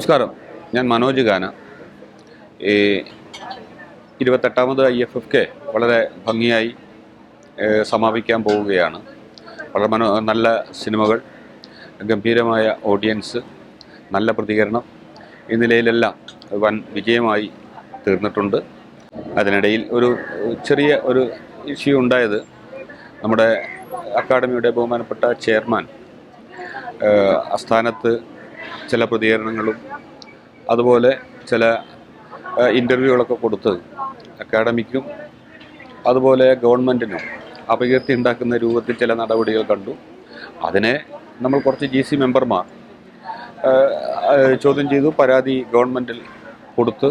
നമസ്കാരം. ഞാൻ മനോജ് ഗാന. ഈ ഇരുപത്തെട്ടാമത് ഐ എഫ് എഫ് കെ വളരെ ഭംഗിയായി സമാപിക്കാൻ പോവുകയാണ്. വളരെ മനോ നല്ല സിനിമകൾ ഗംഭീരമായ ഓഡിയൻസ് നല്ല പ്രതികരണം ഈ നിലയിലെല്ലാം വൻ വിജയമായി തീർന്നിട്ടുണ്ട്. അതിനിടയിൽ ഒരു ചെറിയ ഒരു ഇഷ്യൂ ഉണ്ടായത് നമ്മുടെ അക്കാഡമിയുടെ ബഹുമാനപ്പെട്ട ചെയർമാൻ അസ്ഥാനത്ത് ചില പ്രതികരണങ്ങളും അതുപോലെ ചില ഇന്റർവ്യൂകളൊക്കെ കൊടുത്ത് അക്കാഡമിക്കും അതുപോലെ ഗവൺമെന്റിനും അപകീർത്തി ഉണ്ടാക്കുന്ന രൂപത്തിൽ ചില നടപടികൾ കണ്ടു. അതിനെ നമ്മൾ കുറച്ച് ജി സി മെമ്പർമാർ ചോദ്യം ചെയ്തു പരാതി ഗവൺമെന്റിൽ കൊടുത്ത്.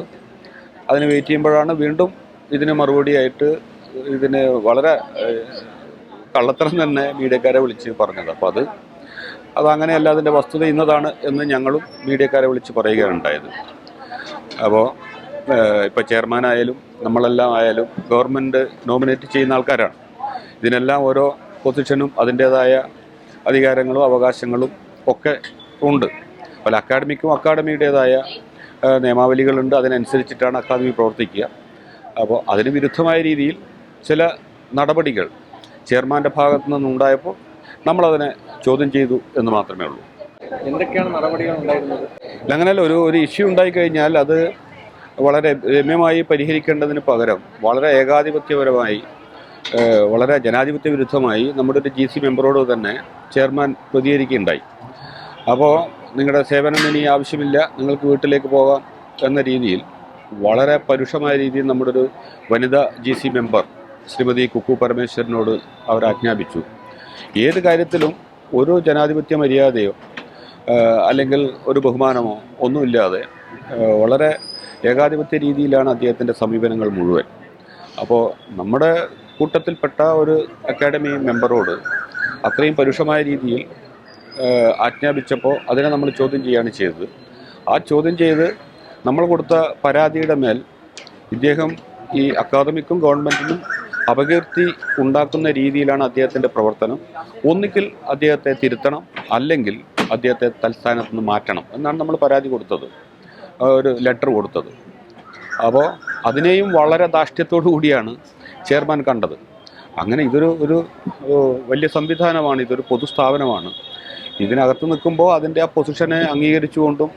അതിന് വെയിറ്റ് ചെയ്യുമ്പോഴാണ് വീണ്ടും ഇതിന് മറുപടിയായിട്ട് ഇതിന് വളരെ കള്ളത്തരം തന്നെ മീഡിയക്കാരെ വിളിച്ച് പറഞ്ഞത്. അപ്പോൾ അത് അതങ്ങനെയല്ല അതിന്റെ വസ്തുത ഇന്നതാണ് എന്ന് ഞങ്ങളും മീഡിയക്കാരെ വിളിച്ച് പറയുകയുണ്ടായത്. അപ്പോൾ ഇപ്പോൾ ചെയർമാനായാലും നമ്മളെല്ലാം ആയാലും ഗവൺമെന്റ് നോമിനേറ്റ് ചെയ്യുന്ന ആൾക്കാരാണ്. ഇതിനെല്ലാം ഓരോ പൊസിഷനും അതിന്റേതായ അധികാരങ്ങളും അവകാശങ്ങളും ഒക്കെ ഉണ്ട്. അപ്പോൾ അക്കാഡമിക്കും അക്കാഡമിയുടേതായ നിയമാവലികളുണ്ട്. അതിനനുസരിച്ചിട്ടാണ് അക്കാദമി പ്രവർത്തിക്കുക. അപ്പോൾ അതിന് വിരുദ്ധമായ രീതിയിൽ ചില നടപടികൾ ചെയർമാന്റെ ഭാഗത്തു നിന്നുണ്ടായപ്പോൾ നമ്മളതിനെ ചോദ്യം ചെയ്തു എന്ന് മാത്രമേ ഉള്ളൂ. എന്തൊക്കെയാണ് നടപടികൾ ഉണ്ടായിരുന്നത്? അങ്ങനെയല്ല ഒരു ഒരു ഇഷ്യൂ ഉണ്ടായിക്കഴിഞ്ഞാൽ അത് വളരെ രമ്യമായി പരിഹരിക്കേണ്ടതിന് പകരം വളരെ ഏകാധിപത്യപരമായി വളരെ ജനാധിപത്യ വിരുദ്ധമായി നമ്മുടെ ഒരു ജി സി മെമ്പറോട് തന്നെ ചെയർമാൻ പ്രതികരിക്കുകയുണ്ടായി. അപ്പോൾ നിങ്ങളുടെ സേവനം ഇനി ആവശ്യമില്ല നിങ്ങൾക്ക് വീട്ടിലേക്ക് പോകാം എന്ന രീതിയിൽ വളരെ പരുഷമായ രീതിയിൽ നമ്മുടെ ഒരു വനിതാ G C member Shrimati Kukku പരമേശ്വരനോട് അവർ ആജ്ഞാപിച്ചു ഏത് കാര്യത്തിലും ഒരു ജനാധിപത്യ മര്യാദയോ അല്ലെങ്കിൽ ഒരു ബഹുമാനമോ ഒന്നുമില്ലാതെ വളരെ ഏകാധിപത്യ രീതിയിലാണ് അദ്ദേഹത്തിന്റെ സമീപനങ്ങൾ മുഴുവൻ. അപ്പോൾ നമ്മുടെ കൂട്ടത്തിൽപ്പെട്ട ഒരു അക്കാഡമി മെമ്പറോട് അത്രയും പരുഷമായ രീതിയിൽ ആജ്ഞാപിച്ചപ്പോൾ അതിനെ നമ്മൾ ചോദ്യം ചെയ്യുകയാണ് ചെയ്തത്. ആ ചോദ്യം ചെയ്ത് നമ്മൾ കൊടുത്ത പരാതിയുടെ മേൽ ഇദ്ദേഹം ഈ അക്കാദമിക്കും ഗവൺമെന്റിനും അപകീർത്തി ഉണ്ടാക്കുന്ന രീതിയിലാണ് അദ്ദേഹത്തിന്റെ പ്രവർത്തനം. ഒന്നുകിൽ അദ്ദേഹത്തെ തിരുത്തണം അല്ലെങ്കിൽ അദ്ദേഹത്തെ തൽസ്ഥാനത്ത് നിന്ന് മാറ്റണം എന്നാണ് നമ്മൾ പരാതി കൊടുത്തത്. ഒരു ലെറ്റർ കൊടുത്തത്. അപ്പോൾ അതിനെയും വളരെ ധാഷ്ട്യത്തോടു കൂടിയാണ് ചെയർമാൻ കണ്ടത്. അങ്ങനെ ഇതൊരു ഒരു വലിയ സംവിധാനമാണ് ഇതൊരു പൊതുസ്ഥാപനമാണ്. ഇതിനകത്ത് നിൽക്കുമ്പോൾ അതിന്റെ ആ പൊസിഷനെ അംഗീകരിച്ചുകൊണ്ടും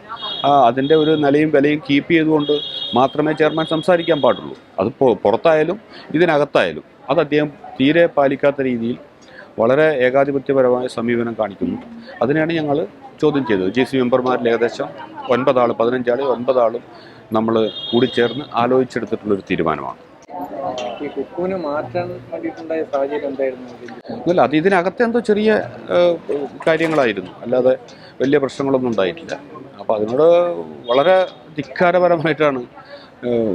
അതിന്റെ ഒരു നിലയും വിലയും കീപ്പ് ചെയ്തുകൊണ്ട് മാത്രമേ ചെയർമാൻ സംസാരിക്കാൻ പാടുള്ളൂ. അത് പുറത്തായാലും ഇതിനകത്തായാലും. അത് അദ്ദേഹം തീരെ പാലിക്കാത്ത രീതിയിൽ വളരെ ഏകാധിപത്യപരമായ സമീപനം കാണിക്കുന്നു. അതിനെയാണ് ഞങ്ങൾ ചോദ്യം ചെയ്തത്. ജി സി മെമ്പർമാരിൽ ഏകദേശം ഒൻപതാൾ പതിനഞ്ചാൾ ഒൻപതാളും നമ്മൾ കൂടിച്ചേർന്ന് ആലോചിച്ചെടുത്തിട്ടുള്ളൊരു തീരുമാനമാണ്. ഈ മാറ്റാൻ വേണ്ടിയിട്ടുണ്ടായ സാഹചര്യം എന്തായിരുന്നു? അല്ല അത് ഇതിനകത്തെ എന്തോ ചെറിയ കാര്യങ്ങളായിരുന്നു. അല്ലാതെ വലിയ പ്രശ്നങ്ങളൊന്നും ഉണ്ടായിട്ടില്ല. അപ്പോൾ അതിനോട് വളരെ ധിക്കാരപരമായിട്ടാണ്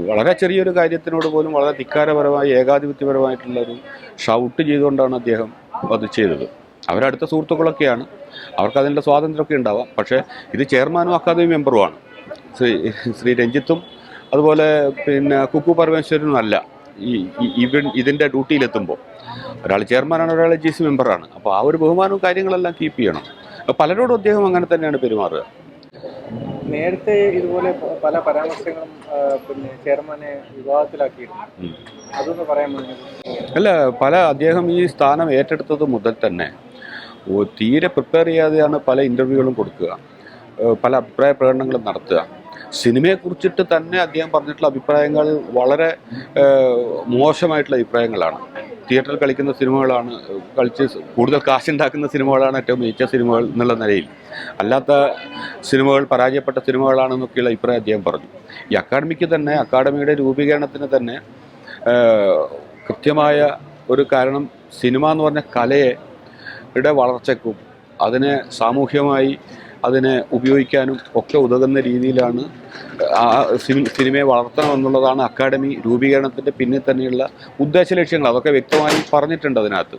വളരെ ചെറിയൊരു കാര്യത്തിനോട് പോലും വളരെ ധിക്കാരപരമായി ഏകാധിപത്യപരമായിട്ടുള്ള ഒരു ഷൗട്ട് ചെയ്തുകൊണ്ടാണ് അദ്ദേഹം അത് ചെയ്തത്. അവരടുത്ത സുഹൃത്തുക്കളൊക്കെയാണ്. അവർക്ക് അതിന്റെ സ്വാതന്ത്ര്യമൊക്കെ ഉണ്ടാവാം. പക്ഷേ ഇത് ചെയർമാനും അക്കാദമി മെമ്പറുമാണ്. ശ്രീ ശ്രീ രഞ്ജിത്തും അതുപോലെ പിന്നെ കുക്കു പരമേശ്വരനും അല്ല. ഈ ഇവൻ ഇതിന്റെ ഡ്യൂട്ടിയിലെത്തുമ്പോൾ ഒരാൾ ചെയർമാനാണ് ഒരാൾ ജി സി മെമ്പറാണ് അപ്പോൾ ആ ഒരു ബഹുമാനവും കാര്യങ്ങളെല്ലാം കീപ്പ് ചെയ്യണം. പലരോടും അദ്ദേഹം അങ്ങനെ തന്നെയാണ് പെരുമാറുക. നേരത്തെ ഇതുപോലെ പല പരാമർശങ്ങളും പിന്നെ ചെയർമാനെ വിവാദത്തിലാക്കിയിരുന്നു. അതൊന്ന് പറയാൻ വേണ്ടി അല്ല പല അദ്ദേഹം ഈ സ്ഥാനം ഏറ്റെടുത്തത് മുതൽ തന്നെ തീരെ പ്രിപ്പയർ ചെയ്യാതെയാണ് പല ഇന്റർവ്യൂകളും കൊടുക്കുക. പല അഭിപ്രായ പ്രകടനങ്ങളും നടത്തുക. സിനിമയെക്കുറിച്ചിട്ട് തന്നെ അദ്ദേഹം പറഞ്ഞിട്ടുള്ള അഭിപ്രായങ്ങൾ വളരെ മോശമായിട്ടുള്ള അഭിപ്രായങ്ങളാണ്. തിയേറ്ററിൽ കളിക്കുന്ന സിനിമകളാണ് കളിച്ച് കൂടുതൽ കാശുണ്ടാക്കുന്ന സിനിമകളാണ് ഏറ്റവും മികച്ച സിനിമകൾ എന്നുള്ള നിലയിൽ. അല്ലാത്ത സിനിമകൾ പരാജയപ്പെട്ട സിനിമകളാണെന്നൊക്കെയുള്ള അഭിപ്രായം അദ്ദേഹം പറഞ്ഞു. ഈ അക്കാഡമിക്ക് തന്നെ അക്കാഡമിയുടെ രൂപീകരണത്തിന് തന്നെ കൃത്യമായ ഒരു കാരണം സിനിമ എന്ന് പറഞ്ഞ കലയെ വളർച്ചയ്ക്കും അതിനെ സാമൂഹ്യമായി അതിനെ ഉപയോഗിക്കാനും ഒക്കെ ഉതകുന്ന രീതിയിലാണ് ആ സിനി- സിനിമയെ വളർത്തണമെന്നുള്ളതാണ് അക്കാഡമി രൂപീകരണത്തിന്റെ പിന്നിൽ തന്നെയുള്ള ഉദ്ദേശ ലക്ഷ്യങ്ങൾ. അതൊക്കെ വ്യക്തമായി പറഞ്ഞിട്ടുണ്ട് അതിനകത്ത്.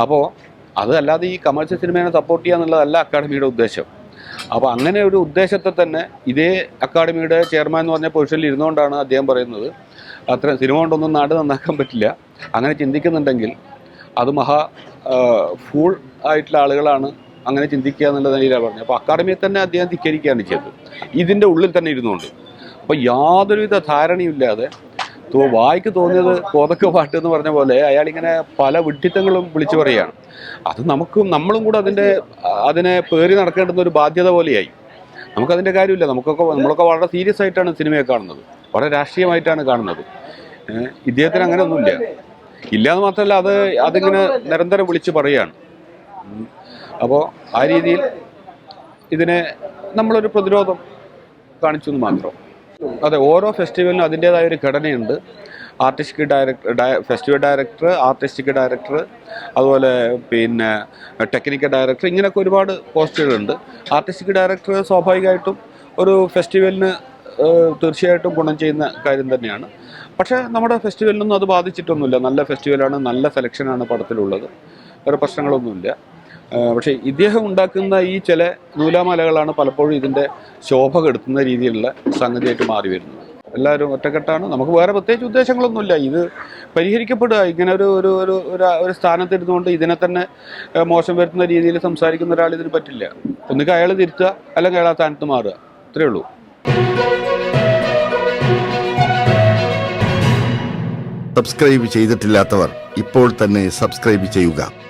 അപ്പോൾ അതല്ലാതെ ഈ കമേഴ്സ്യൽ സിനിമയെ സപ്പോർട്ട് ചെയ്യുക എന്നുള്ളതല്ല അക്കാഡമിയുടെ ഉദ്ദേശം. അപ്പോൾ അങ്ങനെ ഒരു ഉദ്ദേശത്തെ തന്നെ ഇതേ അക്കാഡമിയുടെ ചെയർമാൻ എന്ന് പറഞ്ഞ പൊസിഷനിൽ ഇരുന്നുകൊണ്ടാണ് അദ്ദേഹം പറയുന്നത്. അത്ര സിനിമ കൊണ്ടൊന്നും നാട് നന്നാക്കാൻ പറ്റില്ല. അങ്ങനെ ചിന്തിക്കുന്നുണ്ടെങ്കിൽ അത് മഹാ ഫൂൾ ആയിട്ടുള്ള ആളുകളാണ് അങ്ങനെ ചിന്തിക്കുക എന്നുള്ള നിലയിലാണ് പറഞ്ഞത്. അപ്പോൾ അക്കാഡമിയെ തന്നെ അദ്ദേഹം ധിക്കരിക്കുകയാണ് ചെയ്തത്. ഇതിന്റെ ഉള്ളിൽ തന്നെ ഇരുന്നുകൊണ്ട്. അപ്പോൾ യാതൊരുവിധ ധാരണയുമില്ലാതെ തോ വായിക്ക് തോന്നിയത് കോതക്ക് പാട്ട് എന്ന് പറഞ്ഞ പോലെ അയാളിങ്ങനെ പല വിഡ്ഢിത്തങ്ങളും വിളിച്ചു പറയുകയാണ്. അത് നമുക്കും നമ്മളും കൂടെ അതിന്റെ അതിനെ പേറി നടക്കേണ്ടുന്ന ഒരു ബാധ്യത പോലെയായി. നമുക്കതിന്റെ കാര്യമില്ല. നമുക്കൊക്കെ നമ്മളൊക്കെ വളരെ സീരിയസ് ആയിട്ടാണ് സിനിമയെ കാണുന്നത്. വളരെ രാഷ്ട്രീയമായിട്ടാണ് കാണുന്നത്. ഇദ്ദേഹത്തിന് അങ്ങനെ ഒന്നുമില്ല ഇല്ലാന്ന് മാത്രമല്ല അത് അതിങ്ങനെ നിരന്തരം വിളിച്ച് പറയുകയാണ്. അപ്പോൾ ആ രീതിയിൽ ഇതിനെ നമ്മളൊരു പ്രതിരോധം കാണിച്ചു എന്ന് മാത്രം. അതെ ഓരോ ഫെസ്റ്റിവലിനും അതിന്റേതായ ഒരു ഘടനയുണ്ട്. Artistic director festival director artistic director അതുപോലെ പിന്നെ ടെക്നിക്കൽ ഡയറക്ടർ ഇങ്ങനെയൊക്കെ ഒരുപാട് പോസ്റ്റുകളുണ്ട്. ആർട്ടിസ്റ്റിക് ഡയറക്ടർ സ്വാഭാവികമായിട്ടും ഒരു ഫെസ്റ്റിവലിന് തീർച്ചയായിട്ടും ഗുണം ചെയ്യുന്ന കാര്യം തന്നെയാണ്. പക്ഷേ നമ്മുടെ ഫെസ്റ്റിവലിനൊന്നും അത് ബാധിച്ചിട്ടൊന്നുമില്ല. നല്ല ഫെസ്റ്റിവലാണ് നല്ല സെലക്ഷനാണ് പടത്തിലുള്ളത്. വേറെ പ്രശ്നങ്ങളൊന്നുമില്ല. പക്ഷേ ഇദ്ദേഹം ഉണ്ടാക്കുന്ന ഈ ചില നൂലാമാലകളാണ് പലപ്പോഴും ഇതിന്റെ ശോഭ കെടുത്തുന്ന രീതിയിലുള്ള സംഗതിയായിട്ട് മാറി വരുന്നത്. എല്ലാവരും ഒറ്റക്കെട്ടാണ്. നമുക്ക് വേറെ പ്രത്യേകിച്ച് ഉദ്ദേശങ്ങളൊന്നുമില്ല. ഇത് പരിഹരിക്കപ്പെടുക. ഇങ്ങനെ ഒരു ഒരു ഒരു ഒരു സ്ഥാനത്തിരുന്നുകൊണ്ട് ഇതിനെ തന്നെ മോശം വരുത്തുന്ന രീതിയിൽ സംസാരിക്കുന്ന ഒരാൾ ഇതിന് പറ്റില്ല. ഒന്നുകിൽ അയാൾ തിരുത്തുക അല്ലെങ്കിൽ അയാൾ സ്ഥാനത്ത് മാറുക. അത്രയേ ഉള്ളൂ. സബ്സ്ക്രൈബ് ചെയ്തിട്ടില്ലാത്തവർ ഇപ്പോൾ തന്നെ സബ്സ്ക്രൈബ് ചെയ്യുക.